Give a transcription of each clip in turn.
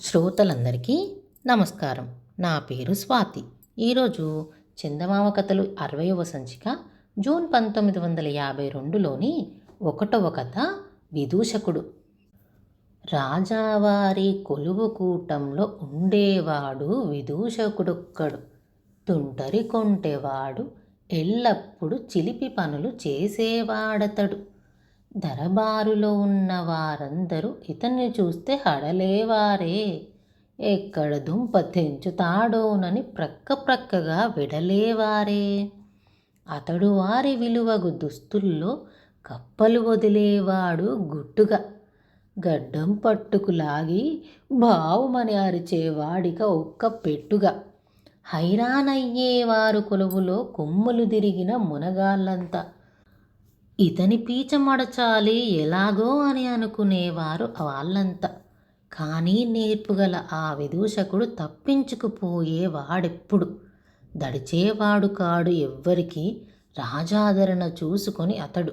శ్రోతలందరికీ నమస్కారం. నా పేరు స్వాతి. ఈరోజు చందమామ కథలు అరవయవ సంచిక జూన్ పంతొమ్మిది వందల యాభై రెండులోని ఒకటవ కథ విదూషకుడు. రాజావారి కొలువు కూటంలో ఉండేవాడు విదూషకుడొక్కడు. తుంటరి కొంటెవాడు ఎల్లప్పుడూ చిలిపి పనులు చేసేవాడతడు. దరబారులో ఉన్న వారందరూ ఇతన్ని చూస్తే హడలేవారే. ఎక్కడ దుంప తెంచుతాడోనని ప్రక్క ప్రక్కగా విడలేవారే. అతడు వారి విలువగు దుస్తుల్లో కప్పలు వదిలేవాడు గుట్టుగా. గడ్డం పట్టుకు లాగి బావుమని అరిచేవాడిక ఒక్క పెట్టుగా. హైరానయ్యేవారు కొలువులో కొమ్ములు తిరిగిన మునగాళ్ళంతా. ఇతని పీచమడచాలి ఎలాగో అని అనుకునేవారు వాళ్ళంతా. కానీ నేర్పుగల ఆ విదూషకుడు తప్పించుకుపోయేవాడెప్పుడు దడిచేవాడు కాడు ఎవ్వరికి రాజాదరణ చూసుకొని అతడు.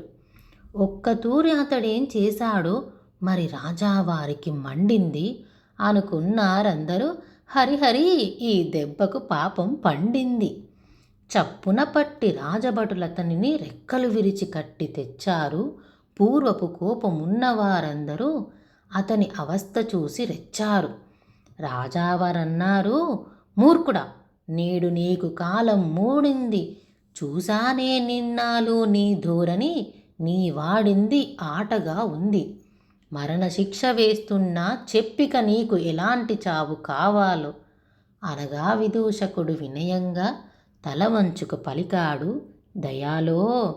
ఒక్క తూరి అతడేం చేశాడో మరి రాజావారికి మండింది అనుకున్నారందరూ. హరిహరి ఈ దెబ్బకు పాపం పండింది. చప్పున పట్టి రాజభటులతనిని రెక్కలు విరిచి కట్టి తెచ్చారు. పూర్వపు కోపమున్నవారందరూ అతని అవస్థ చూసి రెచ్చారు. రాజావారన్నారు మూర్ఖుడా నేడు నీకు కాలం మూడింది. చూసానే నిన్నాలు నీ ధోరణి నీ వాడింది ఆటగా ఉంది. మరణశిక్ష వేస్తున్నా చెప్పిక నీకు ఎలాంటి చావు కావాలో? అనగా విదూషకుడు వినయంగా తల వంచుకు పలికాడు దయాలో.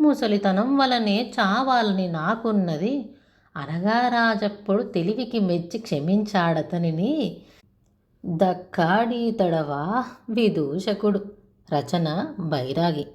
ముసలితనం వలనే చావాలని నాకున్నది. అనగా రాజప్పుడు తెలివికి మెచ్చి క్షమించాడతనిని. దక్కాడీతడవా విదూషకుడు. రచన బైరాగి.